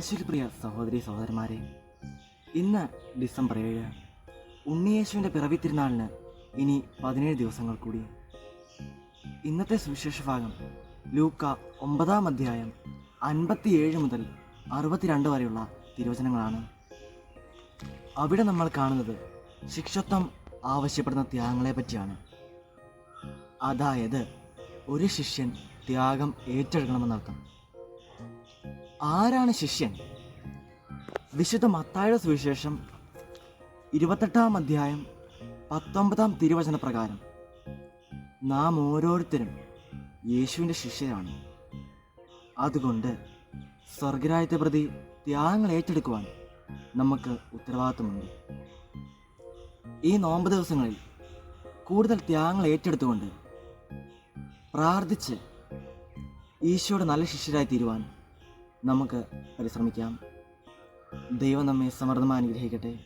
യേശുവിൽ പ്രിയ സഹോദരി സഹോദരന്മാരെ ഇന്ന് ഡിസംബർ ഏഴ് ഉണ്ണിയേശുവിന്റെ പിറവി തിരുനാളിന് ഇനി പതിനേഴ് ദിവസങ്ങൾ കൂടി. ഇന്നത്തെ സുവിശേഷ ഭാഗം ലൂക്ക ഒമ്പതാം അധ്യായം അൻപത്തിയേഴ് മുതൽ അറുപത്തിരണ്ട് വരെയുള്ള തിരുവചനങ്ങളാണ്. അവിടെ നമ്മൾ കാണുന്നത് ശിക്ഷത്വം ആവശ്യപ്പെടുന്ന ത്യാഗങ്ങളെ പറ്റിയാണ്. അതായത് ഒരു ശിഷ്യൻ ത്യാഗം ഏറ്റെടുക്കണമെന്നർത്ഥം. ആരാണ് ശിഷ്യൻ? വിശുദ്ധ മത്തായുടെ സുവിശേഷം ഇരുപത്തെട്ടാം അധ്യായം പത്തൊമ്പതാം തിരുവചന പ്രകാരം നാം ഓരോരുത്തരും യേശുവിന്റെ ശിഷ്യരാണ്. അതുകൊണ്ട് സ്വർഗരാജ്യത്തെ പ്രതി ത്യാഗങ്ങൾ ഏറ്റെടുക്കുവാൻ നമുക്ക് ഉത്തരവാദിത്വമുണ്ട്. ഈ നോമ്പ് ദിവസങ്ങളിൽ കൂടുതൽ ത്യാഗങ്ങൾ ഏറ്റെടുത്തുകൊണ്ട് പ്രാർത്ഥിച്ച് ഈശോയുടെ നല്ല ശിഷ്യരായി തീരുവാൻ നമുക്ക് പരിശ്രമിക്കാം. ദൈവം നമ്മെ സമൃദ്ധമായി അനുഗ്രഹിക്കട്ടെ.